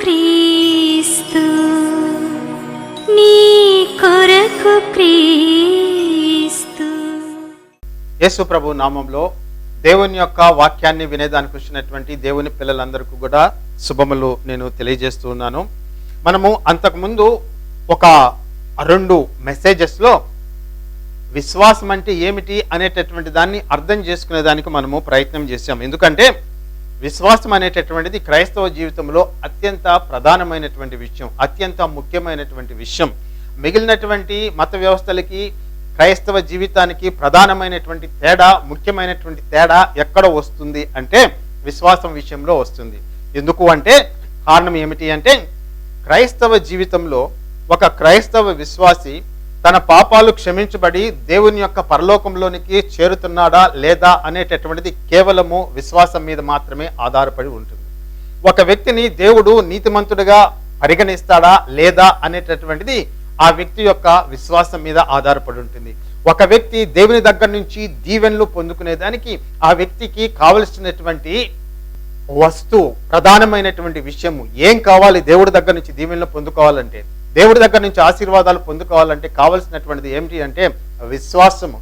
క్రీస్తు నీ కొరకు క్రీస్తు. యేసు ప్రభు నామంలో దేవుని యొక్క వాక్యాన్ని వినేదానికి వచ్చినటువంటి దేవుని పిల్లలందరికీ కూడా శుభములు నేను తెలియజేస్తున్నాను మనము అంతకుముందు ఒక రెండు మెసేజెస్లో విశ్వాసం అంటే ఏమిటి అనేటటువంటి దాన్ని అర్థం చేసుకునే దానికి మనము ప్రయత్నం చేశాం ఎందుకంటే విశ్వాసం అనేటటువంటిది క్రైస్తవ జీవితంలో అత్యంత ప్రధానమైనటువంటి విషయం అత్యంత ముఖ్యమైనటువంటి విషయం. మిగిలినటువంటి మత వ్యవస్థలకి క్రైస్తవ జీవితానికి ప్రధానమైనటువంటి తేడా ముఖ్యమైనటువంటి తేడా ఎక్కడ వస్తుంది అంటే విశ్వాసం విషయంలో వస్తుంది. ఎందుకు అంటే కారణం ఏమిటి అంటే క్రైస్తవ జీవితంలో ఒక క్రైస్తవ విశ్వాసి తన పాపాలు క్షమించబడి దేవుని యొక్క పరలోకంలోనికి చేరుతున్నాడా లేదా అనేటటువంటిది కేవలము విశ్వాసం మీద మాత్రమే ఆధారపడి ఉంటుంది. ఒక వ్యక్తిని దేవుడు నీతిమంతుడిగా పరిగణిస్తాడా లేదా అనేటటువంటిది ఆ వ్యక్తి యొక్క విశ్వాసం మీద ఆధారపడి ఉంటుంది. ఒక వ్యక్తి దేవుని దగ్గర నుంచి దీవెనలు పొందుకునేదానికి ఆ వ్యక్తికి కావలసినటువంటి వస్తువు ప్రధానమైనటువంటి విషయము ఏం కావాలి? దేవుడి దగ్గర నుంచి దీవెనలు పొందుకోవాలంటే దేవుడి దగ్గర నుంచి ఆశీర్వాదాలు పొందుకోవాలంటే కావలసినటువంటిది ఏమిటి అంటే విశ్వాసము.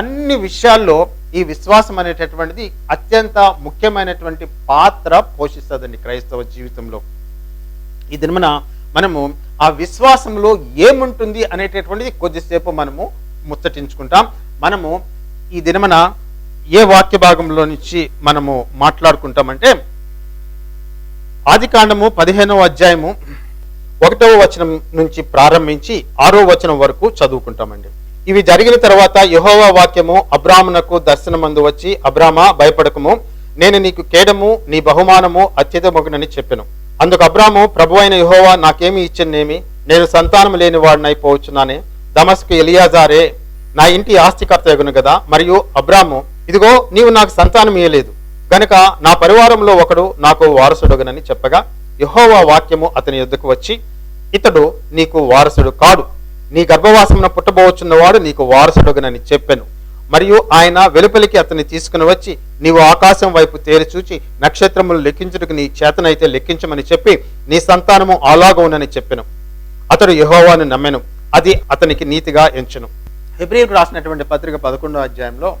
అన్ని విషయాల్లో ఈ విశ్వాసం అనేటటువంటిది అత్యంత ముఖ్యమైనటువంటి పాత్ర పోషిస్తుందండి క్రైస్తవ జీవితంలో. ఈ దినమున మనము ఆ విశ్వాసంలో ఏముంటుంది అనేటటువంటిది కొద్దిసేపు మనము ముచ్చటించుకుంటాం. మనము ఈ దినమున ఏ వాక్య భాగంలో నుంచి మనము మాట్లాడుకుంటామంటే ఆది కాండము పదిహేనవ అధ్యాయము ఒకటవ వచనం నుంచి ప్రారంభించి ఆరో వచనం వరకు చదువుకుంటామండి. ఇవి జరిగిన తర్వాత యహోవా వాక్యము అబ్రాహ్మణకు దర్శనమందు వచ్చి అబ్రాహ్మ భయపడకము. నేను నీకు కేడము నీ బహుమానము అత్యధికమగునని చెప్పెను. అందుకు అబ్రాహ్ము ప్రభు అయిన యహోవా నాకేమి ఇచ్చనేమి నేను సంతానం లేని వాడినైపోవచ్చున్నానే దమస్కు ఎలియాజారే నా ఇంటి ఆస్తికర్త ఎగును కదా మరియు అబ్రాహ్ము ఇదిగో నీవు నాకు సంతానం ఇయ్యలేదు. గనుక నా పరివారంలో ఒకడు నాకు వారసుడగునని చెప్పగా యహోవా వాక్యము అతని యొద్దకు వచ్చి ఇతడు నీకు వారసుడు కాడు. నీ గర్భవాసమున పుట్టబోచున్నవాడు నీకు వారసుడుగునని చెప్పాను. మరియు ఆయన వెలుపలికి అతన్ని తీసుకుని వచ్చి నీవు ఆకాశం వైపు తేరిచూచి నక్షత్రములు లెక్కించుటకు నీ చేతనైతే లెక్కించమని చెప్పి నీ సంతానము అలాగవునని చెప్పెను. అతడు యహోవాను నమ్మెను. అది అతనికి నీతిగా ఎంచెను. హెబ్రిల్కు రాసినటువంటి పత్రిక పదకొండో అధ్యాయంలో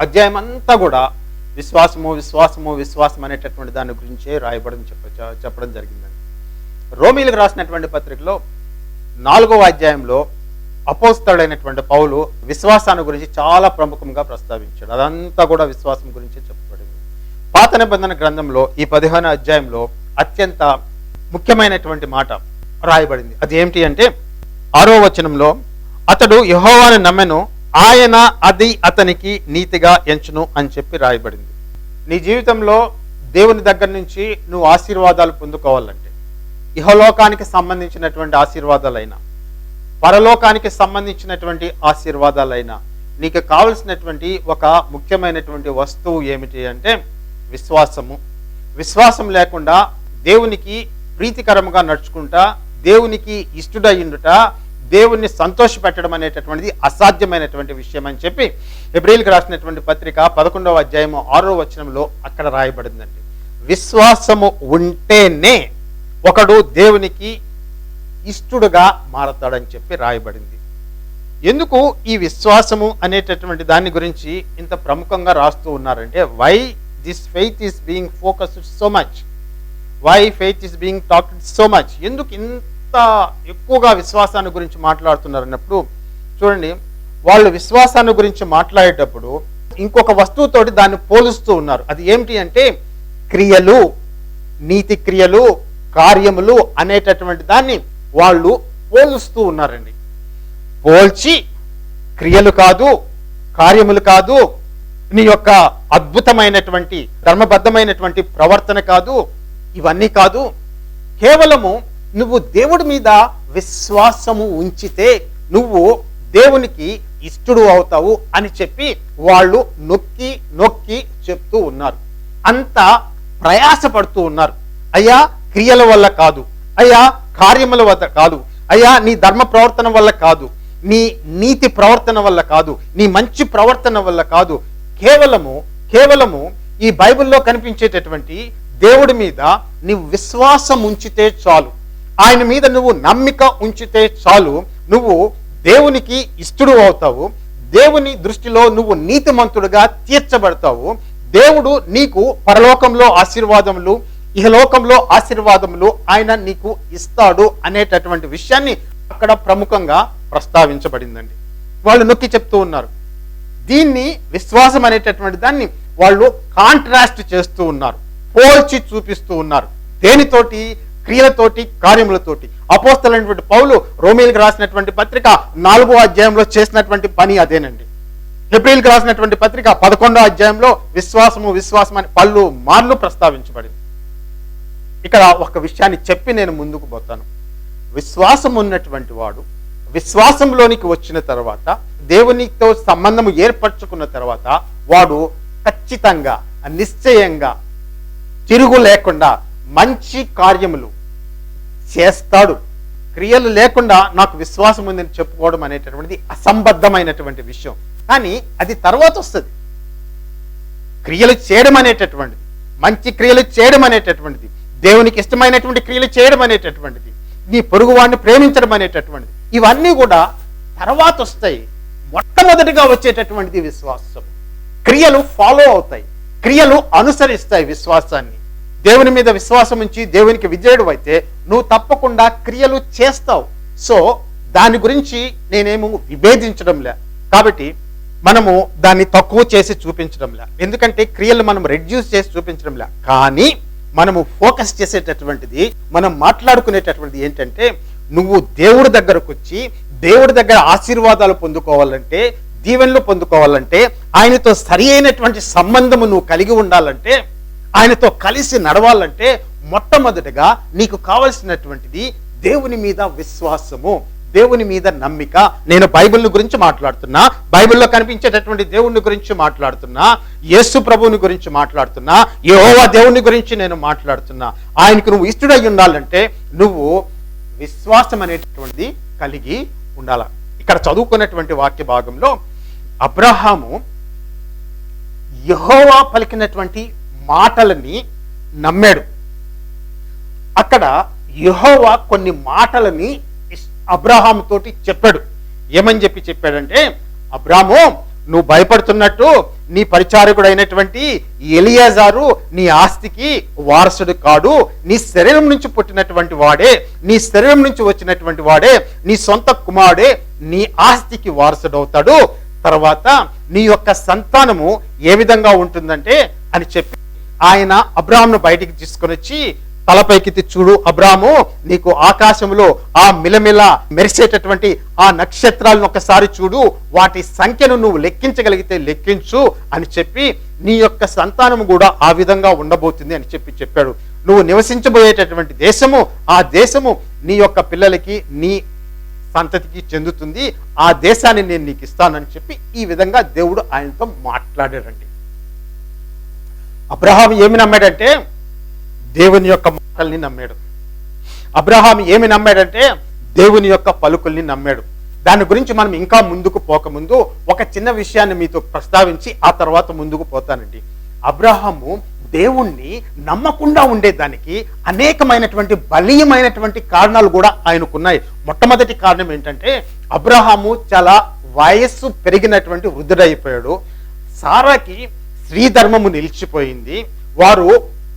అధ్యాయం అంతా కూడా విశ్వాసము విశ్వాసము విశ్వాసం అనేటటువంటి దాని గురించే రాయబడని చెప్ప చెప్పడం జరిగిందండి. రోమిలకు రాసినటువంటి పత్రికలో నాలుగవ అధ్యాయంలో అపోస్తడైనటువంటి పౌలు విశ్వాసాన్ని గురించి చాలా ప్రముఖంగా ప్రస్తావించాడు. అదంతా కూడా విశ్వాసం గురించి చెప్పబడింది. పాత నిబంధన గ్రంథంలో ఈ పదిహేను అధ్యాయంలో అత్యంత ముఖ్యమైనటువంటి మాట రాయబడింది. అది ఏమిటి అంటే ఆరో వచనంలో అతడు యహోవాని నమ్మెను ఆయన అది అతనికి నీతిగా ఎంచును అని చెప్పి రాయబడింది. నీ జీవితంలో దేవుని దగ్గర నుంచి నువ్వు ఆశీర్వాదాలు పొందుకోవాలంటే ఇహలోకానికి సంబంధించినటువంటి ఆశీర్వాదాలైనా పరలోకానికి సంబంధించినటువంటి ఆశీర్వాదాలైనా నీకు కావలసినటువంటి ఒక ముఖ్యమైనటువంటి వస్తువు ఏమిటి అంటే విశ్వాసము. విశ్వాసం లేకుండా దేవునికి ప్రీతికరముగా నడుచుకుంటా దేవునికి ఇష్టడయ్యుండుట దేవుణ్ణి సంతోషపెట్టడం అనేటటువంటిది అసాధ్యమైనటువంటి విషయం అని చెప్పి ఎబ్రిల్కి రాసినటువంటి పత్రిక పదకొండవ అధ్యాయము ఆరో వచనంలో అక్కడ రాయబడిందండి. విశ్వాసము ఉంటేనే ఒకడు దేవునికి ఇష్టడుగా మారతాడని చెప్పి రాయబడింది. ఎందుకు ఈ విశ్వాసము అనేటటువంటి దాని గురించి ఇంత ప్రముఖంగా రాస్తూ ఉన్నారంటే why this faith is being focused so much why faith is being talked so much ఎందుకు ఇంత ఎక్కువగా విశ్వాసాన్ని గురించి మాట్లాడుతున్నారన్నప్పుడు చూడండి వాళ్ళు విశ్వాసాన్ని గురించి మాట్లాడేటప్పుడు ఇంకొక వస్తువుతోటి దాన్ని పోలుస్తూ ఉన్నారు. అది ఏమిటి అంటే క్రియలు నీతి క్రియలు కార్యములు అనేటటువంటి దాన్ని వాళ్ళు పోలుస్తూ ఉన్నారండి. పోల్చి క్రియలు కాదు కార్యములు కాదు నీ యొక్క అద్భుతమైనటువంటి ధర్మబద్ధమైనటువంటి ప్రవర్తన కాదు ఇవన్నీ కాదు. కేవలము నువ్వు దేవుడి మీద విశ్వాసము ఉంచితే నువ్వు దేవునికి ఇష్టడు అవుతావు అని చెప్పి వాళ్ళు నొక్కి నొక్కి చెప్తూ ఉన్నారు. అంత ప్రయాసపడుతూ ఉన్నారు. అయ్యా క్రియల వల్ల కాదు. అయ్యా కార్యముల వల్ల కాదు. అయ్యా నీ ధర్మ ప్రవర్తన వల్ల కాదు. నీ నీతి ప్రవర్తన వల్ల కాదు. నీ మంచి ప్రవర్తన వల్ల కాదు. కేవలము కేవలము ఈ బైబిల్లో కనిపించేటటువంటి దేవుడి మీద నీవు విశ్వాసం ఉంచితే చాలు. ఆయన మీద నువ్వు నమ్మిక ఉంచితే చాలు. నువ్వు దేవునికి ఇష్టడు అవుతావు. దేవుని దృష్టిలో నువ్వు నీతిమంతుడుగా తీర్చబడతావు. దేవుడు నీకు పరలోకంలో ఆశీర్వాదములు ఇహలోకంలో ఆశీర్వాదములు ఆయన నీకు ఇస్తాడు అనేటటువంటి విషయాన్ని అక్కడ ప్రముఖంగా ప్రస్తావించబడిందండి. వాళ్ళు నొక్కి చెప్తూ ఉన్నారు. దీన్ని విశ్వాసం అనేటటువంటి దాన్ని వాళ్ళు కాంట్రాస్ట్ చేస్తూ ఉన్నారు. పోల్చి చూపిస్తూ ఉన్నారు. దేనితోటి? క్రియలతోటి కార్యములతోటి. అపోస్తలైనటువంటి పౌలు రోమిల్కి రాసినటువంటి పత్రిక నాలుగో అధ్యాయంలో చేసినటువంటి పని అదేనండి. హెబ్రిల్కి రాసినటువంటి పత్రిక పదకొండో అధ్యాయంలో విశ్వాసము విశ్వాసం అని పళ్ళు మార్లు ప్రస్తావించబడింది. ఇక్కడ ఒక విషయాన్ని చెప్పి నేను ముందుకు పోతాను. విశ్వాసం ఉన్నటువంటి వాడు విశ్వాసంలోనికి వచ్చిన తర్వాత దేవునితో సంబంధము ఏర్పరచుకున్న తర్వాత వాడు ఖచ్చితంగా నిశ్చయంగా తిరుగు లేకుండా మంచి కార్యములు చేస్తాడు. క్రియలు లేకుండా నాకు విశ్వాసం ఉందని చెప్పుకోవడం అనేటటువంటిది అసంబద్ధమైనటువంటి విషయం. కానీ అది తర్వాత వస్తుంది. క్రియలు చేయడం అనేటటువంటిది మంచి క్రియలు చేయడం అనేటటువంటిది దేవునికి ఇష్టమైనటువంటి క్రియలు చేయడం అనేటటువంటిది నీ పొరుగువాడిని ప్రేమించడం అనేటటువంటిది ఇవన్నీ కూడా తర్వాత వస్తాయి. మొట్టమొదటిగా వచ్చేటటువంటిది విశ్వాసం. క్రియలు ఫాలో అవుతాయి. క్రియలు అనుసరిస్తాయి విశ్వాసాన్ని. దేవుని మీద విశ్వాసం ఉంచి దేవునికి విజయుడు అయితే నువ్వు తప్పకుండా క్రియలు చేస్తావు. సో దాని గురించి నేనేమో విభేదించడంలే. కాబట్టి మనము దాన్ని తక్కువ చేసి చూపించడంలే. ఎందుకంటే క్రియలు మనం రెడ్యూస్ చేసి చూపించడంలే. కానీ మనము ఫోకస్ చేసేటటువంటిది మనం మాట్లాడుకునేటటువంటిది ఏంటంటే నువ్వు దేవుడి దగ్గరకు వచ్చి దేవుడి దగ్గర ఆశీర్వాదాలు పొందుకోవాలంటే దీవెనలు పొందుకోవాలంటే ఆయనతో సరి అయినటువంటి సంబంధము నువ్వు కలిగి ఉండాలంటే ఆయనతో కలిసి నడవాలంటే మొట్టమొదటిగా నీకు కావలసినటువంటిది దేవుని మీద విశ్వాసము దేవుని మీద నమ్మిక. నేను బైబిల్ గురించి మాట్లాడుతున్నా బైబిల్లో కనిపించేటటువంటి దేవుని గురించి మాట్లాడుతున్నా యేసు ప్రభువుని గురించి మాట్లాడుతున్నా యహోవా దేవుని గురించి నేను మాట్లాడుతున్నా. ఆయనకు నువ్వు ఇష్టడై ఉండాలంటే నువ్వు విశ్వాసం అనేటటువంటిది కలిగి ఉండాల. ఇక్కడ చదువుకున్నటువంటి వాక్య భాగంలో అబ్రహాము యహోవా పలికినటువంటి మాటలని నమ్మాడు. అక్కడ యహోవా కొన్ని మాటలని ఇస్- తోటి చెప్పాడు. ఏమని చెప్పి చెప్పాడంటే అబ్రాము నువ్వు భయపడుతున్నట్టు నీ పరిచారకుడైనటువంటి ఎలియాజారు నీ ఆస్తికి వారసుడు కాడు. నీ శరీరం నుంచి పుట్టినటువంటి వాడే నీ శరీరం నుంచి వచ్చినటువంటి వాడే నీ సొంత కుమారుడే నీ ఆస్తికి వారసుడు అవుతాడు తర్వాత నీ యొక్క సంతానము ఏ విధంగా ఉంటుందంటే అని చెప్పి ఆయన అబ్రాహ్ను బయటికి తీసుకొని వచ్చి తలపైకి చూడు అబ్రాము నీకు ఆకాశంలో ఆ మిలమిల మెరిసేటటువంటి ఆ నక్షత్రాలను ఒకసారి చూడు వాటి సంఖ్యను నువ్వు లెక్కించగలిగితే లెక్కించు అని చెప్పి నీ యొక్క సంతానము కూడా ఆ విధంగా ఉండబోతుంది అని చెప్పి చెప్పాడు. నువ్వు నివసించబోయేటటువంటి దేశము ఆ దేశము నీ యొక్క పిల్లలకి నీ సంతతికి చెందుతుంది. ఆ దేశాన్ని నేను నీకు ఇస్తానని చెప్పి ఈ విధంగా దేవుడు ఆయనతో మాట్లాడాడండి. అబ్రహాం ఏమి నమ్మాడంటే దేవుని యొక్క మాటల్ని నమ్మాడు. అబ్రహాం ఏమి నమ్మాడంటే దేవుని యొక్క పలుకుల్ని నమ్మాడు. దాని గురించి మనం ఇంకా ముందుకు పోకముందు ఒక చిన్న విషయాన్ని మీతో ప్రస్తావించి ఆ తర్వాత ముందుకు పోతానండి. అబ్రహాము దేవుణ్ణి నమ్మకుండా ఉండేదానికి అనేకమైనటువంటి బలీయమైనటువంటి కారణాలు కూడా ఆయనకున్నాయి. మొట్టమొదటి కారణం ఏంటంటే అబ్రహాము చాలా వయస్సు పెరిగినటువంటి వృద్ధుడైపోయాడు. సారాకి స్త్రీ ధర్మము నిలిచిపోయింది. వారు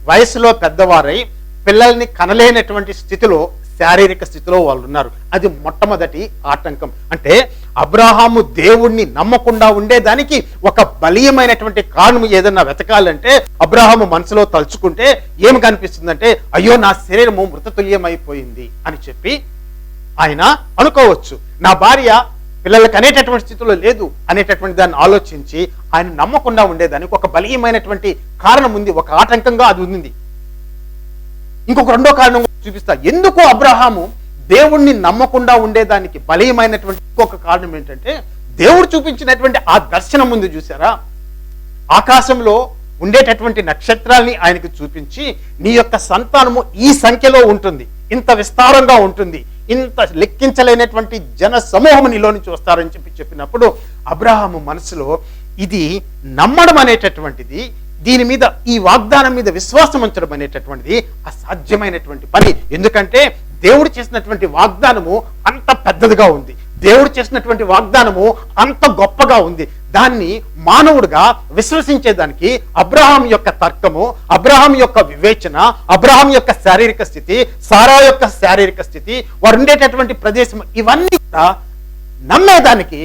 వయసులో పెద్దవారై పిల్లల్ని కనలేనటువంటి స్థితిలో శారీరక స్థితిలో వాళ్ళు ఉన్నారు. అది మొట్టమొదటి ఆటంకం. అంటే అబ్రహాము దేవుణ్ణి నమ్మకుండా ఉండేదానికి ఒక బలీయమైనటువంటి కారణం ఏదన్నా వెతకాలంటే అబ్రహాము మనసులో తలుచుకుంటే ఏమి కనిపిస్తుందంటే అయ్యో నా శరీరము మృతతుల్యమైపోయింది అని చెప్పి ఆయన అనుకోవచ్చు. నా భార్య పిల్లలకు అనేటటువంటి స్థితిలో లేదు అనేటటువంటి దాన్ని ఆలోచించి ఆయన నమ్మకుండా ఉండేదానికి ఒక బలీయమైనటువంటి కారణం ఉంది ఒక ఆటంకంగా అది ఉంది. ఇంకొక రెండో కారణం చూపిస్తా. ఎందుకు అబ్రహాము దేవుణ్ణి నమ్మకుండా ఉండేదానికి బలీయమైనటువంటి ఇంకొక కారణం ఏంటంటే దేవుడు చూపించినటువంటి ఆ దర్శనం ముందు చూసారా? ఆకాశంలో ఉండేటటువంటి నక్షత్రాల్ని ఆయనకు చూపించి నీ యొక్క సంతానము ఈ సంఖ్యలో ఉంటుంది ఇంత విస్తారంగా ఉంటుంది ఇంత లెక్కించలేనటువంటి జన సమూహం నీలో నుంచి వస్తారని చెప్పి చెప్పినప్పుడు అబ్రహాము మనసులో ఇది నమ్మడం అనేటటువంటిది దీని మీద ఈ వాగ్దానం మీద విశ్వాసం ఉంచడం అనేటటువంటిది అసాధ్యమైనటువంటి పని. ఎందుకంటే దేవుడు చేసినటువంటి వాగ్దానము అంత పెద్దదిగా ఉంది. దేవుడు చేసినటువంటి వాగ్దానము అంత గొప్పగా ఉంది. దాన్ని మానవుడిగా విశ్వసించేదానికి అబ్రహాం యొక్క తర్కము అబ్రహాం యొక్క వివేచన అబ్రహాం యొక్క శారీరక స్థితి సారా యొక్క శారీరక స్థితి వారు ఉండేటటువంటి ప్రదేశం ఇవన్నీ కూడా నమ్మేదానికి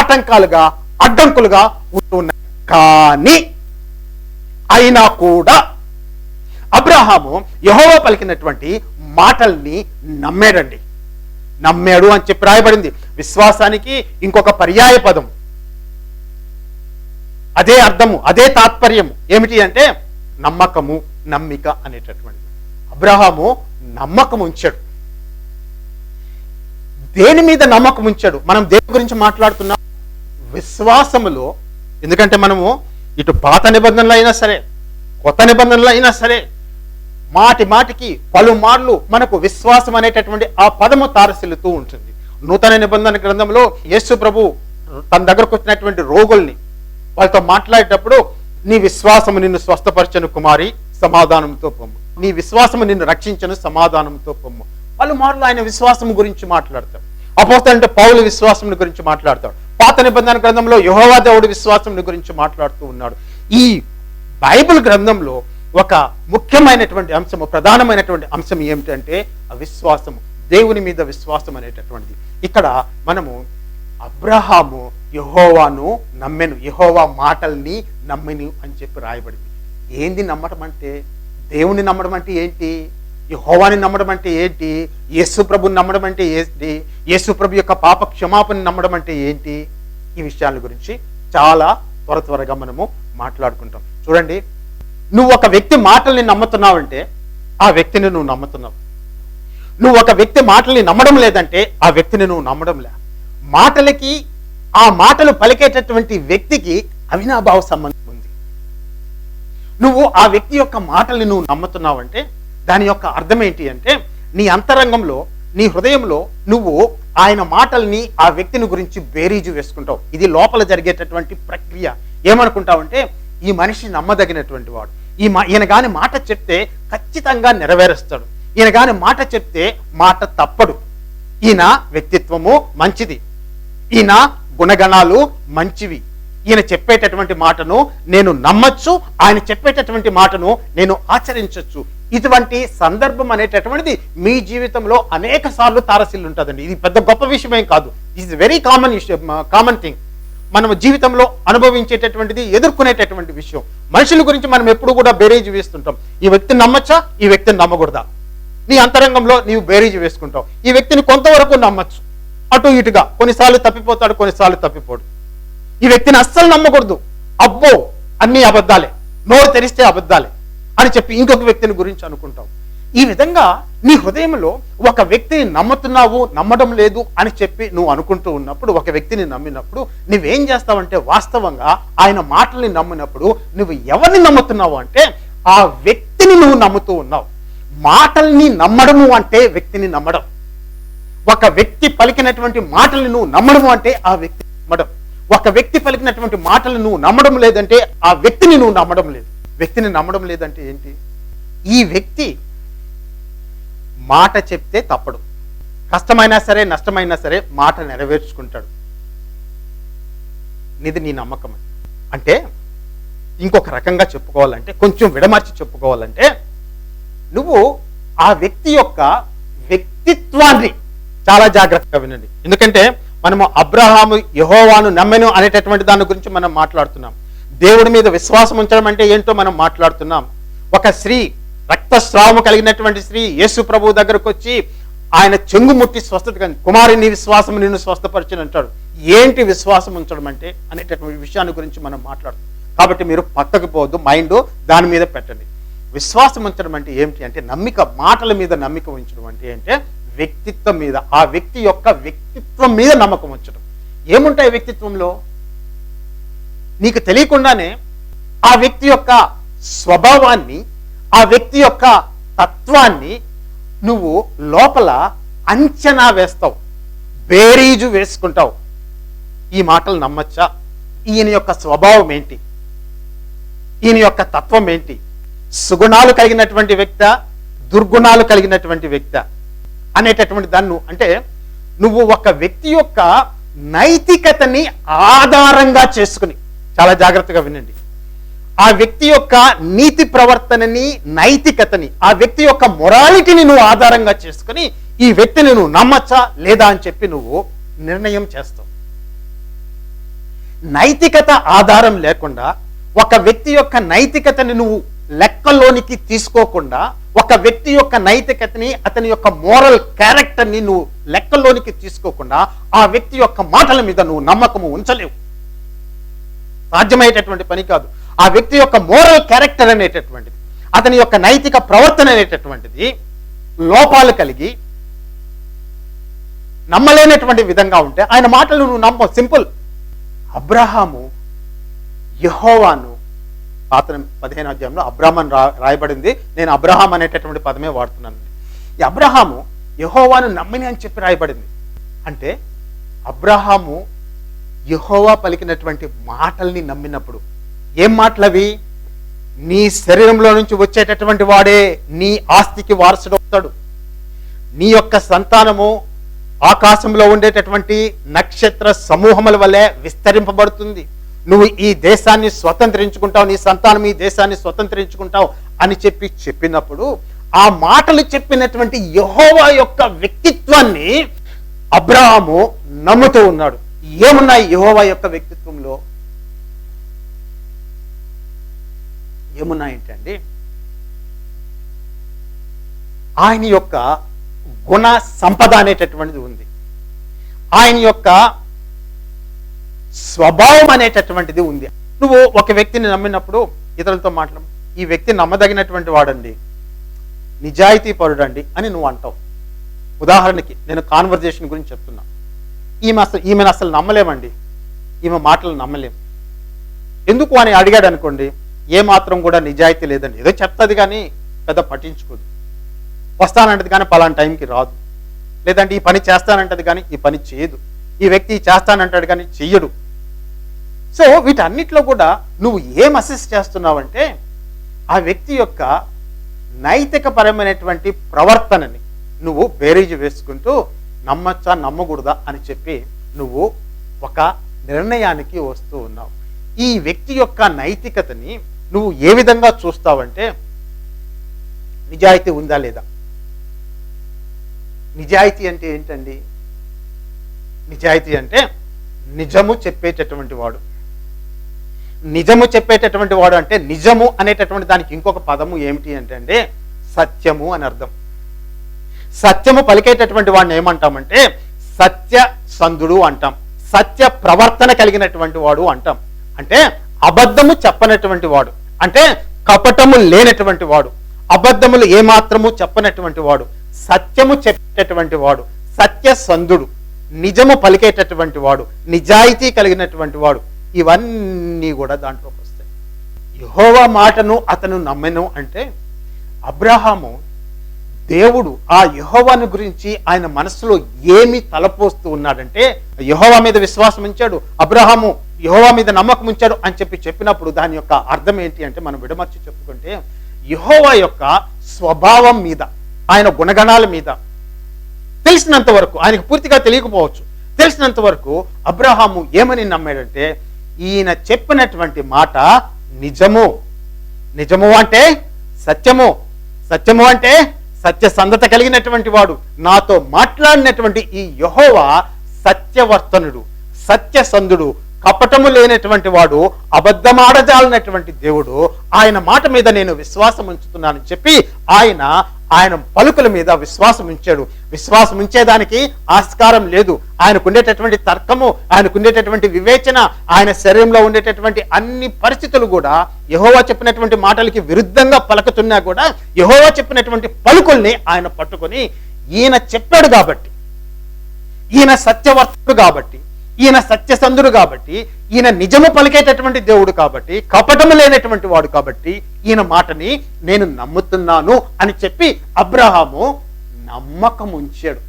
ఆటంకాలుగా అడ్డంకులుగా ఉంటున్నాయి కానీ అయినా కూడా అబ్రహాము యహోవ పలికినటువంటి మాటల్ని నమ్మాడండి. నమ్మాడు అని చెప్పి రాయబడింది. విశ్వాసానికి ఇంకొక పర్యాయ పదం. అదే అర్థము అదే తాత్పర్యము. ఏమిటి అంటే నమ్మకము నమ్మిక అనేటటువంటిది. అబ్రహాము నమ్మకం ఉంచాడు. దేని మీద నమ్మకం ఉంచాడు? మనం దేని గురించి మాట్లాడుతున్నాం? విశ్వాసములో. ఎందుకంటే మనము ఇటు పాత నిబంధనలు అయినా సరే కొత్త నిబంధనలు అయినా సరే మాటి మాటికి పలుమార్లు మనకు విశ్వాసం అనేటటువంటి ఆ పదము తారసిల్లుతూ ఉంటుంది. నూతన నిబంధన గ్రంథంలో యేసు ప్రభు తన దగ్గరకు వచ్చినటువంటి రోగుల్ని వాళ్ళతో మాట్లాడేటప్పుడు నీ విశ్వాసము నిన్ను స్వస్థపరచను కుమారి సమాధానంతో పొమ్ము. నీ విశ్వాసము నిన్ను రక్షించను సమాధానంతో పొమ్ము. పలుమార్లు ఆయన విశ్వాసం గురించి మాట్లాడతాడు అపోస్తలు అంటే పౌలు విశ్వాసం గురించి మాట్లాడతాడు పాత నిబంధన గ్రంథంలో యహోవాదేవుడి విశ్వాసం గురించి మాట్లాడుతూ ఉన్నాడు. ఈ బైబిల్ గ్రంథంలో ఒక ముఖ్యమైనటువంటి అంశము ప్రధానమైనటువంటి అంశం ఏమిటంటే అవిశ్వాసము. విశ్వాసము దేవుని మీద విశ్వాసం అనేటటువంటిది. ఇక్కడ మనము అబ్రహాము యహోవాను నమ్మెను. యహోవా మాటల్ని నమ్మెను అని చెప్పి రాయబడింది. ఏంది నమ్మటం అంటే? దేవుని నమ్మడం అంటే ఏంటి? యహోవాని నమ్మడం అంటే ఏంటి? యేసు ప్రభుని నమ్మడం అంటే ఏంటి? యేసు ప్రభు యొక్క పాప క్షమాపణ నమ్మడం అంటే ఏంటి? ఈ విషయాల గురించి చాలా త్వర త్వరగా మనము మాట్లాడుకుంటాం. చూడండి నువ్వు ఒక వ్యక్తి మాటల్ని నమ్ముతున్నావంటే ఆ వ్యక్తిని నువ్వు నమ్ముతున్నావు. నువ్వు ఒక వ్యక్తి మాటల్ని నమ్మడం లేదంటే ఆ వ్యక్తిని నువ్వు నమ్మడం లే. మాటలకి ఆ మాటలు పలికేటటువంటి వ్యక్తికి అవినాభావ సంబంధం ఉంది. నువ్వు ఆ వ్యక్తి యొక్క మాటల్ని నువ్వు నమ్ముతున్నావంటే దాని యొక్క అర్థం ఏంటి అంటే నీ అంతరంగంలో నీ హృదయంలో నువ్వు ఆయన మాటల్ని ఆ వ్యక్తిని గురించి బేరీజు వేసుకుంటావు. ఇది లోపల జరిగేటటువంటి ప్రక్రియ. ఏమనుకుంటావంటే ఈ మనిషి నమ్మదగినటువంటి వాడు. ఈ మా ఈయన కాని మాట చెప్తే ఖచ్చితంగా నెరవేరుస్తాడు. ఈయన కాని మాట చెప్తే మాట తప్పడు. ఈయన వ్యక్తిత్వము మంచిది. ఈయన గుణగణాలు మంచివి. ఈయన చెప్పేటటువంటి మాటను నేను నమ్మచ్చు ఆయన చెప్పేటటువంటి మాటను నేను ఆచరించవచ్చు ఇటువంటి సందర్భం అనేటటువంటిది మీ జీవితంలో అనేక సార్లు తారసిల్లు ఉంటుందండి ఇది పెద్ద గొప్ప విషయమేం కాదు. ఇది వెరీ కామన్ కామన్ థింగ్ మనం జీవితంలో అనుభవించేటటువంటిది ఎదుర్కొనేటటువంటి విషయం. మనుషుల గురించి మనం ఎప్పుడు కూడా బేరేజ్ వేస్తుంటాం. ఈ వ్యక్తిని నమ్మచ్చా? ఈ వ్యక్తిని నమ్మకూడదా? నీ అంతరంగంలో నీవు బేరేజ్ వేసుకుంటావు. ఈ వ్యక్తిని కొంతవరకు నమ్మచ్చు. అటు ఇటుగా. కొన్నిసార్లు తప్పిపోతాడు కొన్నిసార్లు తప్పిపోడు. ఈ వ్యక్తిని అస్సలు నమ్మకూడదు. అబ్బో అన్ని అబద్ధాలే. నోరు తెరిస్తే అబద్ధాలే అని చెప్పి ఇంకొక వ్యక్తిని గురించి అనుకుంటావు ఈ విధంగా నీ హృదయంలో ఒక వ్యక్తిని నమ్ముతున్నావు నమ్మడం లేదు అని చెప్పి నువ్వు అనుకుంటూ ఉన్నప్పుడు ఒక వ్యక్తిని నమ్మినప్పుడు నువ్వేం చేస్తావంటే వాస్తవంగా ఆయన మాటల్ని నమ్మినప్పుడు నువ్వు ఎవరిని నమ్ముతున్నావు అంటే ఆ వ్యక్తిని నువ్వు నమ్ముతూ ఉన్నావు. మాటల్ని నమ్మడము అంటే వ్యక్తిని నమ్మడం. ఒక వ్యక్తి పలికినటువంటి మాటల్ని నువ్వు నమ్మడము అంటే ఆ వ్యక్తి నమ్మడం. ఒక వ్యక్తి పలికినటువంటి మాటలు నువ్వు నమ్మడం లేదంటే ఆ వ్యక్తిని నువ్వు నమ్మడం లేదు. వ్యక్తిని నమ్మడం లేదంటే ఏంటి? ఈ వ్యక్తి మాట చెప్తే తప్పడు. కష్టమైనా సరే నష్టమైనా సరే మాట నెరవేర్చుకుంటాడు. ఇది నీ నమ్మకం అంటే ఇంకొక రకంగా చెప్పుకోవాలంటే కొంచెం విడమర్చి చెప్పుకోవాలంటే నువ్వు ఆ వ్యక్తి యొక్క వ్యక్తిత్వాన్ని చాలా జాగ్రత్తగా వినండి. ఎందుకంటే మనము అబ్రహాము యహోవాను నమ్మెను అనేటటువంటి దాని గురించి మనం మాట్లాడుతున్నాం. దేవుడి మీద విశ్వాసం ఉంచడం అంటే ఏంటో మనం మాట్లాడుతున్నాం. ఒక స్త్రీ రక్తస్రావము కలిగినటువంటి స్త్రీ యేసు ప్రభు దగ్గరకు వచ్చి ఆయన చెంగు ముట్టి స్వస్థత కానీ కుమారి నీ విశ్వాసం నిన్ను స్వస్థపరిచిన అంటాడు. ఏంటి విశ్వాసం ఉంచడం అంటే? అనేటటువంటి విషయాన్ని గురించి మనం మాట్లాడుతాం. కాబట్టి మీరు పక్కకు పోవద్దు మైండ్ దాని మీద పెట్టండి. విశ్వాసం ఉంచడం అంటే ఏమిటి అంటే నమ్మిక మాటల మీద నమ్మిక ఉంచడం అంటే అంటే వ్యక్తిత్వం మీద ఆ వ్యక్తి యొక్క వ్యక్తిత్వం మీద నమ్మకం ఉంచడం. ఏముంటాయి వ్యక్తిత్వంలో? నీకు తెలియకుండానే ఆ వ్యక్తి యొక్క స్వభావాన్ని ఆ వ్యక్తి యొక్క తత్వాన్ని నువ్వు లోపల అంచనా వేస్తావు బేరీజు వేసుకుంటావు. ఈ మాటలు నమ్మచ్చా? ఈయన యొక్క స్వభావం ఏంటి? ఈయన యొక్క తత్వం ఏంటి? సుగుణాలు కలిగినటువంటి వ్యక్త దుర్గుణాలు కలిగినటువంటి వ్యక్త అనేటటువంటి దాన్ని నువ్వు- అంటే నువ్వు ఒక వ్యక్తి యొక్క నైతికతని ఆధారంగా చేసుకుని చాలా జాగ్రత్తగా వినండి. ఆ వ్యక్తి యొక్క నీతి ప్రవర్తనని నైతికతని ఆ వ్యక్తి యొక్క మొరాలిటీని నువ్వు ఆధారంగా చేసుకుని ఈ వ్యక్తిని నువ్వు నమ్మచ్చా లేదా అని చెప్పి నువ్వు నిర్ణయం చేస్తావు. నైతికత ఆధారం లేకుండా ఒక వ్యక్తి యొక్క నైతికతని నువ్వు లెక్కలోనికి తీసుకోకుండా ఒక వ్యక్తి యొక్క నైతికతని అతని యొక్క మోరల్ క్యారెక్టర్ని నువ్వు లెక్కలోనికి తీసుకోకుండా ఆ వ్యక్తి యొక్క మాటల మీద నువ్వు నమ్మకము ఉంచలేవు. సాధ్యమయ్యేటటువంటి పని కాదు. ఆ వ్యక్తి యొక్క మోరల్ క్యారెక్టర్ అనేటటువంటిది అతని యొక్క నైతిక ప్రవర్తన అనేటటువంటిది లోపాలు కలిగి నమ్మలేనటువంటి విధంగా ఉంటే ఆయన మాటలు నువ్వు నమ్మవు. సింపుల్. అబ్రహాము యహోవాను పాత్ర పదిహేను అధ్యాయంలో అబ్రాహ్మన్ రా రాయబడింది. నేను అబ్రహాం అనేటటువంటి పదమే వాడుతున్నాను. ఈ అబ్రహాము యహోవాను నమ్మిని అని చెప్పి రాయబడింది. అంటే అబ్రహాము యహోవా పలికినటువంటి మాటల్ని నమ్మినప్పుడు ఏం మాటలవి? నీ శరీరంలో నుంచి వచ్చేటటువంటి వాడే నీ ఆస్తికి వారసుడు అవుతాడు. నీ యొక్క సంతానము ఆకాశంలో ఉండేటటువంటి నక్షత్ర సమూహముల వలె విస్తరింపబడుతుంది. నువ్వు ఈ దేశాన్ని స్వతంత్రించుకుంటావు నీ సంతానం ఈ దేశాన్ని స్వతంత్రించుకుంటావు అని చెప్పి చెప్పినప్పుడు ఆ మాటలు చెప్పినటువంటి యహోవా యొక్క వ్యక్తిత్వాన్ని అబ్రహాము నమ్ముతూ ఉన్నాడు. ఏమున్నాయి యహోవా యొక్క వ్యక్తిత్వంలో? ఏమున్నాయంటండి? ఆయన యొక్క గుణ సంపద అనేటటువంటిది ఉంది. ఆయన యొక్క స్వభావం అనేటటువంటిది ఉంది. నువ్వు ఒక వ్యక్తిని నమ్మినప్పుడు ఇతరులతో మాట్లాడు. ఈ వ్యక్తి నమ్మదగినటువంటి వాడండి. నిజాయితీ పరుడండి అని నువ్వు అంటావు. ఉదాహరణకి నేను కాన్వర్జేషన్ గురించి చెప్తున్నా. ఈమె అసలు ఈమెను అసలు నమ్మలేమండి. ఈమె మాటలు నమ్మలేం. ఎందుకు అని అడిగాడు అనుకోండి ఏ మాత్రం కూడా నిజాయితీ లేదండి. ఏదో చెప్తుంది కానీ పెద్ద పట్టించుకోదు. వస్తానంటది కానీ పలానా టైంకి రాదు. లేదంటే ఈ పని చేస్తానంటది కానీ ఈ పని చేయదు. ఈ వ్యక్తి చేస్తానంటాడు కానీ చెయ్యడు. సో వీటన్నిటిలో కూడా నువ్వు ఏం అసిస్ట్ చేస్తున్నావంటే ఆ వ్యక్తి యొక్క నైతికపరమైనటువంటి ప్రవర్తనని నువ్వు బేరీజు వేసుకుంటూ నమ్మచ్చా నమ్మకూడదా అని చెప్పి నువ్వు ఒక నిర్ణయానికి వస్తూ ఉన్నావు. ఈ వ్యక్తి యొక్క నైతికతని నువ్వు ఏ విధంగా చూస్తావంటే నిజాయితీ ఉందా లేదా? నిజాయితీ అంటే ఏంటండి? నిజాయితీ అంటే నిజము చెప్పేటటువంటి వాడు. నిజము చెప్పేటటువంటి వాడు అంటే నిజము అనేటటువంటి దానికి ఇంకొక పదము ఏమిటి అంటే అంటే సత్యము అని అర్థం. సత్యము పలికేటటువంటి వాడిని ఏమంటామంటే సత్య సంధుడు అంటాం. సత్య ప్రవర్తన కలిగినటువంటి వాడు అంటాం. అంటే అబద్ధము చెప్పనటువంటి వాడు. అంటే కపటము లేనటువంటి వాడు. అబద్ధములు ఏమాత్రము చెప్పనటువంటి వాడు. సత్యము చెప్పేటటువంటి వాడు. సత్య సంధుడు. నిజము పలికేటటువంటి వాడు. నిజాయితీ కలిగినటువంటి వాడు. ఇవన్నీ కూడా దాంట్లోకి వస్తాయి. యహోవా మాటను అతను నమ్మెను అంటే అబ్రహాము దేవుడు ఆ యహోవాను గురించి ఆయన మనసులో ఏమి తలపోస్తూ ఉన్నాడంటే యహోవా మీద విశ్వాసం ఉంచాడు అబ్రహాము యహోవా మీద నమ్మకం ఉంచాడు అని చెప్పి చెప్పినప్పుడు దాని యొక్క అర్థం ఏంటి అంటే మనం విడమర్చి చెప్పుకుంటే యహోవా యొక్క స్వభావం మీద ఆయన గుణగణాల మీద తెలిసినంత వరకు ఆయనకు పూర్తిగా తెలియకపోవచ్చు తెలిసినంత వరకు అబ్రహాము ఏమని నమ్మాడంటే ఈయన చెప్పినటువంటి మాట నిజము. నిజము అంటే సత్యము. సత్యము అంటే సత్యసంధత కలిగినటువంటి వాడు నాతో మాట్లాడినటువంటి ఈ యహోవా సత్యవర్తనుడు సత్యసంధుడు కపటము లేనటువంటి వాడు అబద్ధమాడజాలనటువంటి దేవుడు ఆయన మాట మీద నేను విశ్వాసం ఉంచుతున్నానని చెప్పి ఆయన ఆయన పలుకుల మీద విశ్వాసం ఉంచాడు. విశ్వాసం ఉంచేదానికి ఆస్కారం లేదు. ఆయనకు ఉండేటటువంటి తర్కము ఆయనకు ఉండేటటువంటి వివేచన ఆయన శరీరంలో ఉండేటటువంటి అన్ని పరిస్థితులు కూడా యహోవా చెప్పినటువంటి మాటలకి విరుద్ధంగా పలుకుతున్నా కూడా యహోవా చెప్పినటువంటి పలుకుల్ని ఆయన పట్టుకొని ఈయన చెప్పాడు కాబట్టి ఈయన సత్యవర్తుడు కాబట్టి ఈయన సత్యసంధుడు కాబట్టి ఈయన నిజము పలికేటటువంటి దేవుడు కాబట్టి కపటము లేనటువంటి వాడు కాబట్టి ఈయన మాటని నేను నమ్ముతున్నాను అని చెప్పి అబ్రహాము నమ్మకం ఉంచాడు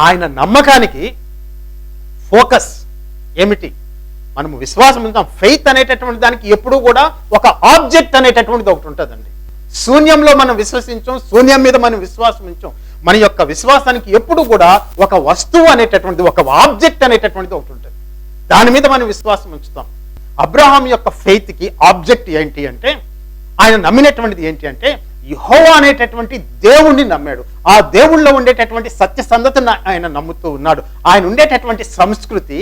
ఆయన నమ్మకానికి ఫోకస్ ఏమిటి? మనము విశ్వాసం ఉందాం ఫెయిత్ అనేటటువంటి దానికి ఎప్పుడూ కూడా ఒక ఆబ్జెక్ట్ అనేటటువంటిది ఒకటి ఉంటుందండి. శూన్యంలో మనం విశ్వసించాం శూన్యం మీద మనం విశ్వాసం ఉంచాం మన యొక్క విశ్వాసానికి ఎప్పుడు కూడా ఒక వస్తువు అనేటటువంటిది ఒక ఆబ్జెక్ట్ అనేటటువంటిది ఒకటి ఉంటుంది. దాని మీద మనం విశ్వాసం ఉంచుతాం. అబ్రహాం యొక్క ఫెయిత్కి ఆబ్జెక్ట్ ఏంటి అంటే ఆయన నమ్మినటువంటిది ఏంటి అంటే యహో అనేటటువంటి దేవుణ్ణి నమ్మాడు. ఆ దేవుళ్ళలో ఉండేటటువంటి సత్యసంధతను ఆయన నమ్ముతూ ఉన్నాడు. ఆయన ఉండేటటువంటి సంస్కృతి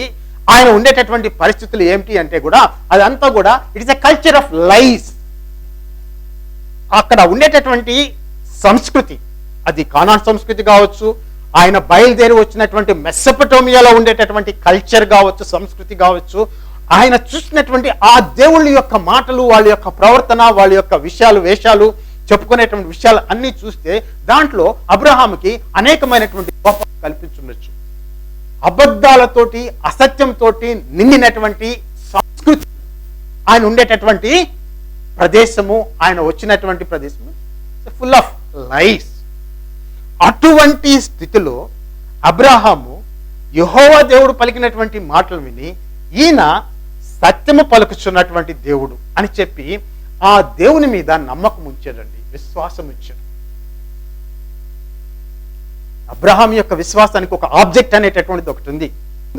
ఆయన ఉండేటటువంటి పరిస్థితులు ఏమిటి అంటే కూడా అదంతా కూడా it is a culture of life అక్కడ ఉండేటటువంటి సంస్కృతి అది కానాన్ సంస్కృతి కావచ్చు ఆయన బయలుదేరి వచ్చినటువంటి మెస్సపటోమియాలో ఉండేటటువంటి కల్చర్ కావచ్చు సంస్కృతి కావచ్చు ఆయన చూసినటువంటి ఆ దేవుళ్ళ యొక్క మాటలు వాళ్ళ యొక్క ప్రవర్తన వాళ్ళ యొక్క విషయాలు వేషాలు చెప్పుకునేటువంటి విషయాలు అన్నీ చూస్తే దాంట్లో అబ్రహాంకి అనేకమైనటువంటి కోపం కల్పించుండొచ్చు. అబద్ధాలతోటి అసత్యంతోటి నిండినటువంటి సంస్కృతి ఆయన ఉండేటటువంటి ప్రదేశము ఆయన వచ్చినటువంటి ప్రదేశము ఫుల్ ఆఫ్ లైఫ్ అటువంటి స్థితిలో అబ్రహాము యహోవా దేవుడు పలికినటువంటి మాటలు విని ఈయన సత్యము పలుకుచున్నటువంటి దేవుడు అని చెప్పి ఆ దేవుని మీద నమ్మకం ఉంచాడండి విశ్వాసం ఉంచాడు. అబ్రహాం యొక్క విశ్వాసానికి ఒక ఆబ్జెక్ట్ అనేటటువంటిది ఒకటి ఉంది.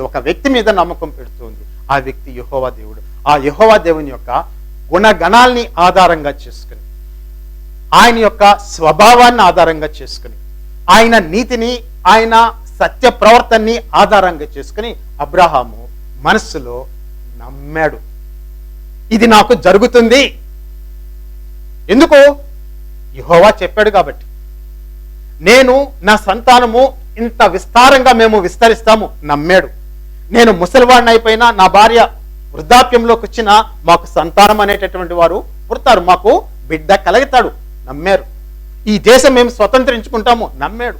ఒక వ్యక్తి మీద నమ్మకం పెడుతుంది. ఆ వ్యక్తి యహోవా దేవుడు. ఆ యహోవా దేవుని యొక్క గుణగణాల్ని ఆధారంగా చేసుకుని ఆయన యొక్క స్వభావాన్ని ఆధారంగా చేసుకుని ఆయన నీతిని ఆయన సత్య ప్రవర్తనని ఆధారంగా చేసుకుని అబ్రహాము మనస్సులో నమ్మాడు. ఇది నాకు జరుగుతుంది. ఎందుకు? యహోవా చెప్పాడు కాబట్టి. నేను నా సంతానము ఇంత విస్తారంగా మేము విస్తరిస్తాము నమ్మాడు. నేను ముసలివాడిని అయిపోయినా నా భార్య వృద్ధాప్యంలోకి వచ్చిన మాకు సంతానం అనేటటువంటి వారు పుడతారు మాకు బిడ్డ కలుగుతాడు నమ్మారు. ఈ దేశం మేము స్వతంత్రించుకుంటాము నమ్మాడు.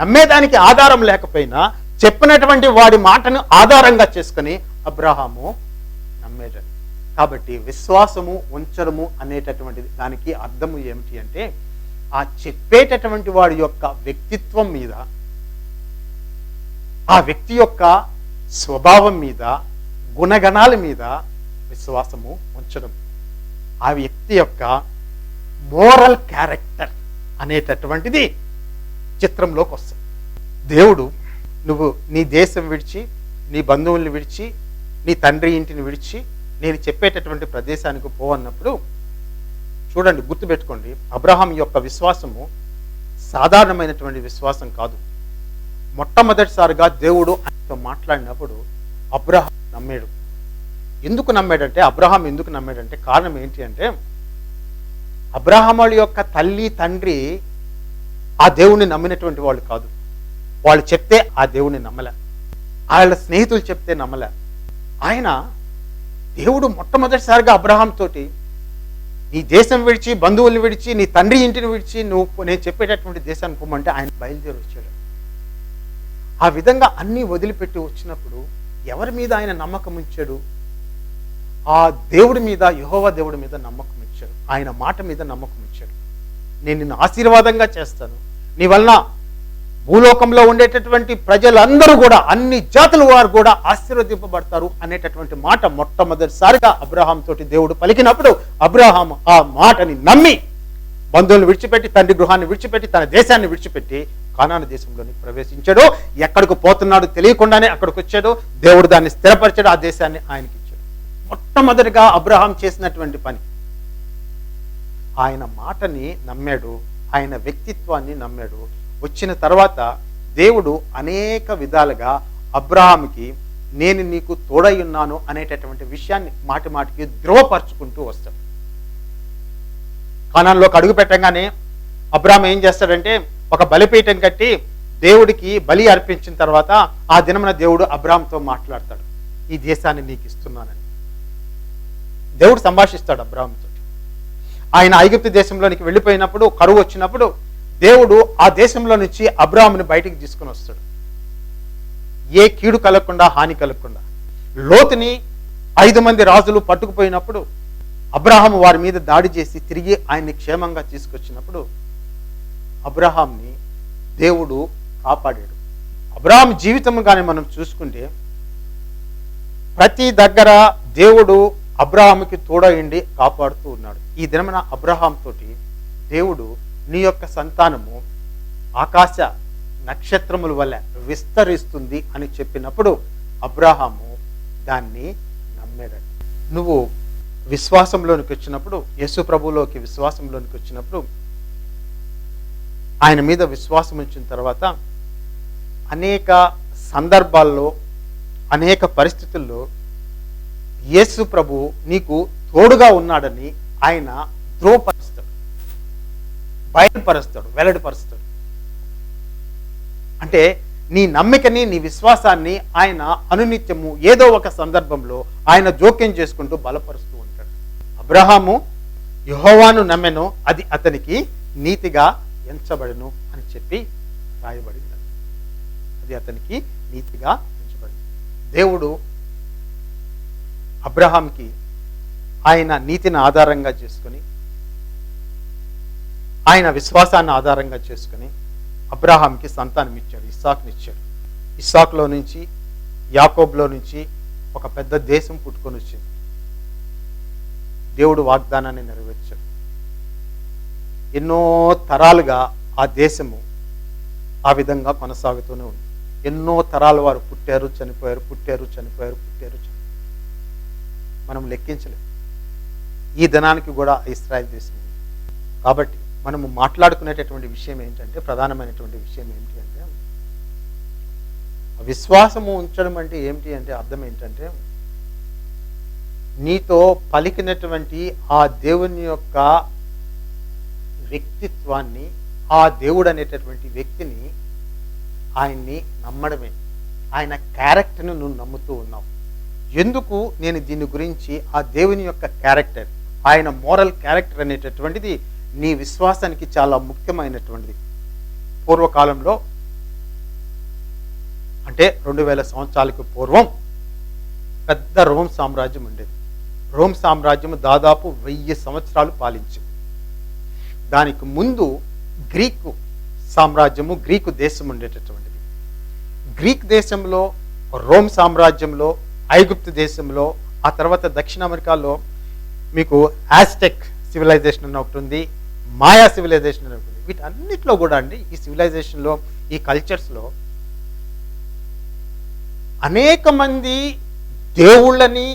నమ్మేదానికి ఆధారం లేకపోయినా చెప్పినటువంటి వాడి మాటను ఆధారంగా చేసుకుని అబ్రహాము నమ్మేటండి కాబట్టి విశ్వాసము ఉంచడము అనేటటువంటిది దానికి అర్థము ఏమిటి అంటే ఆ చెప్పేటటువంటి వాడి యొక్క వ్యక్తిత్వం మీద ఆ వ్యక్తి యొక్క స్వభావం మీద గుణగణాల మీద విశ్వాసము ఉంచడం. ఆ వ్యక్తి యొక్క మోరల్ క్యారెక్టర్ అనేటటువంటిది చిత్రంలోకి వస్తుంది. దేవుడు నువ్వు నీ దేశం విడిచి నీ బంధువుల్ని విడిచి నీ తండ్రి ఇంటిని విడిచి నేను చెప్పేటటువంటి ప్రదేశానికి పో అన్నప్పుడు చూడండి గుర్తుపెట్టుకోండి అబ్రహాం యొక్క విశ్వాసము సాధారణమైనటువంటి విశ్వాసం కాదు. మొట్టమొదటిసారిగా దేవుడు ఆయనతో మాట్లాడినప్పుడు అబ్రహాం నమ్మాడు. ఎందుకు నమ్మాడంటే అబ్రహాం ఎందుకు నమ్మాడంటే కారణం ఏంటి అంటే అబ్రహాముల యొక్క తల్లి తండ్రి ఆ దేవుణ్ణి నమ్మినటువంటి వాళ్ళు కాదు. వాళ్ళు చెప్తే ఆ దేవుణ్ణి నమ్మలే. వాళ్ళ స్నేహితులు చెప్తే నమ్మలే. ఆయన దేవుడు మొట్టమొదటిసారిగా అబ్రహాం తోటి నీ దేశం విడిచి బంధువుల్ని విడిచి నీ తండ్రి ఇంటిని విడిచి నువ్వు నేను చెప్పేటటువంటి దేశానికి పోమంటే ఆయన బయలుదేరి వచ్చాడు. ఆ విధంగా అన్నీ వదిలిపెట్టి వచ్చినప్పుడు ఎవరి మీద ఆయన నమ్మకం ఉంచాడు? ఆ దేవుడి మీద యహోవా దేవుడి మీద నమ్మకం ఆయన మాట మీద నమ్మకం ఇచ్చాడు. నేను నిన్ను ఆశీర్వాదంగా చేస్తాను. నీ వలన భూలోకంలో ఉండేటటువంటి ప్రజలందరూ కూడా అన్ని జాతుల వారు కూడా ఆశీర్వదింపబడతారు అనేటటువంటి మాట మొట్టమొదటిసారిగా అబ్రహాం తోటి దేవుడు పలికినప్పుడు అబ్రహాం ఆ మాటని నమ్మి బంధువులను విడిచిపెట్టి తండ్రి గృహాన్ని విడిచిపెట్టి తన దేశాన్ని విడిచిపెట్టి కానాన దేశంలోని ప్రవేశించాడు. ఎక్కడికి పోతున్నాడు తెలియకుండానే అక్కడికి వచ్చాడు. దేవుడు దాన్ని స్థిరపరిచాడు ఆ దేశాన్ని ఆయనకి ఇచ్చాడు మొట్టమొదటిగా అబ్రహాం చేసినటువంటి పని ఆయన మాటని నమ్మాడు ఆయన వ్యక్తిత్వాన్ని నమ్మాడు. వచ్చిన తర్వాత దేవుడు అనేక విధాలుగా అబ్రాహాంకి నేను నీకు తోడై ఉన్నాను అనేటటువంటి విషయాన్ని మాటి మాటికి ధృవపరుచుకుంటూ వస్తాడు. కానాల్లోకి అడుగు పెట్టగానే అబ్రాహం ఏం చేస్తాడంటే ఒక బలిపీఠం కట్టి దేవుడికి బలి అర్పించిన తర్వాత ఆ దినమున దేవుడు అబ్రాహంతో మాట్లాడతాడు. ఈ దేశాన్ని నీకు ఇస్తున్నానని. దేవుడు సంభాషిస్తాడు అబ్రాహంతో ఆయన ఐగుప్తు దేశంలోనికి వెళ్ళిపోయినప్పుడు కరువు వచ్చినప్పుడు దేవుడు ఆ దేశంలో నుంచి అబ్రాహాముని బయటికి తీసుకుని వస్తాడు. ఏ కీడు కలగకుండా హాని కలగకుండా. లోతుని ఐదు మంది రాజులు పట్టుకుపోయినప్పుడు అబ్రహాం వారి మీద దాడి చేసి తిరిగి ఆయన్ని క్షేమంగా తీసుకొచ్చినప్పుడు అబ్రహాంని దేవుడు కాపాడాడు. అబ్రహాం జీవితం కానీ మనం చూసుకుంటే ప్రతి దగ్గర దేవుడు అబ్రహాంకి తోడయండి కాపాడుతూ ఉన్నాడు. ఈ దినమున అబ్రహాం తోటి దేవుడు నీ యొక్క సంతానము ఆకాశ నక్షత్రముల వల్ల విస్తరిస్తుంది అని చెప్పినప్పుడు అబ్రహాము దాన్ని నమ్మాడు. నువ్వు విశ్వాసంలోనికి వచ్చినప్పుడు యేసు ప్రభులోకి విశ్వాసంలోనికి వచ్చినప్పుడు ఆయన మీద విశ్వాసం ఉంచిన తర్వాత అనేక సందర్భాల్లో అనేక పరిస్థితుల్లో యేసు ప్రభు నీకు తోడుగా ఉన్నాడని ఆయన ధ్రువపరుస్తాడు బయలుపరుస్తాడు వెల్లడిపరుస్తాడు. అంటే నీ నమ్మికని నీ విశ్వాసాన్ని ఆయన అనునిత్యము ఏదో ఒక సందర్భంలో ఆయన జోక్యం చేసుకుంటూ బలపరుస్తూ ఉంటాడు. అబ్రహాము యహోవాను నమ్మెను అది అతనికి నీతిగా ఎంచబడును అని చెప్పి రాయబడింది. అది అతనికి నీతిగా ఎంచబడింది. దేవుడు అబ్రహాంకి ఆయన నీతిని ఆధారంగా చేసుకొని ఆయన విశ్వాసాన్ని ఆధారంగా చేసుకొని అబ్రహాంకి సంతానం ఇచ్చాడు. ఇస్సాక్నిచ్చాడు ఇస్సాక్లో నుంచి యాకోబ్లో నుంచి ఒక పెద్ద దేశం పుట్టుకొని వచ్చింది. దేవుడు వాగ్దానాన్ని నెరవేర్చాడు. ఎన్నో తరాలుగా ఆ దేశము ఆ విధంగా కొనసాగుతూనే ఉంది. ఎన్నో తరాల వారు పుట్టారు చనిపోయారు పుట్టారు చనిపోయారు పుట్టారు చనిపోయారు మనం లెక్కించలేము ఈ ధనానికి కూడా ఇస్రాయల్ దేశం కాబట్టి మనము మాట్లాడుకునేటటువంటి విషయం ఏంటంటే ప్రధానమైనటువంటి విషయం ఏంటి అంటే విశ్వాసము ఉంచడం అంటే ఏమిటి అంటే అర్థం ఏంటంటే నీతో పలికినటువంటి ఆ దేవుని యొక్క వ్యక్తిత్వాన్ని ఆ దేవుడు అనేటటువంటి వ్యక్తిని ఆయన్ని నమ్మడమే. ఆయన క్యారెక్టర్ని నువ్వు నమ్ముతూ ఉన్నావు. ఎందుకు నేను దీని గురించి ఆ దేవుని యొక్క క్యారెక్టర్ ఆయన మోరల్ క్యారెక్టర్ అనేటటువంటిది నీ విశ్వాసానికి చాలా ముఖ్యమైనటువంటిది. పూర్వకాలంలో అంటే రెండు వేల సంవత్సరాలకు పూర్వం పెద్ద రోమ్ సామ్రాజ్యం ఉండేది. రోమ్ సామ్రాజ్యం దాదాపు వెయ్యి సంవత్సరాలు పాలించింది. దానికి ముందు గ్రీకు సామ్రాజ్యము గ్రీకు దేశం ఉండేటటువంటిది. గ్రీక్ దేశంలో రోమ్ సామ్రాజ్యంలో ఐగుప్తు దేశంలో ఆ తర్వాత దక్షిణ అమెరికాలో మీకు ఆస్టెక్ సివిలైజేషన్ అని ఒకటి ఉంది మాయా సివిలైజేషన్ అని ఒకటి ఉంది. వీటన్నిటిలో కూడా అండి ఈ సివిలైజేషన్లో ఈ కల్చర్స్లో అనేక మంది దేవుళ్ళని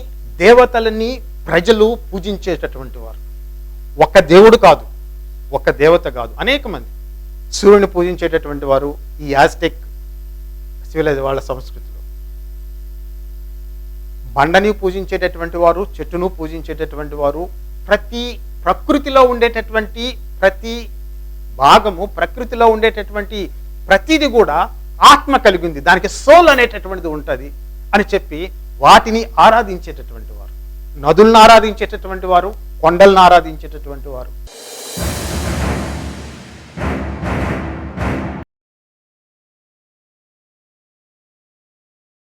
దేవతలని ప్రజలు పూజించేటటువంటి వారు. ఒక దేవుడు కాదు ఒక దేవత కాదు అనేక మంది సూర్యుని పూజించేటటువంటి వారు ఈ యాస్టెక్ సివిలైజ్ వాళ్ళ సంస్కృతి బండని పూజించేటటువంటి వారు చెట్టును పూజించేటటువంటి వారు ప్రతి ప్రకృతిలో ఉండేటటువంటి ప్రతి భాగము ప్రకృతిలో ఉండేటటువంటి ప్రతిది కూడా ఆత్మ కలిగింది. దానికి సోల్ అనేటటువంటిది ఉంటుంది అని చెప్పి వాటిని ఆరాధించేటటువంటి వారు. నదులను ఆరాధించేటటువంటి వారు కొండలను ఆరాధించేటటువంటి వారు.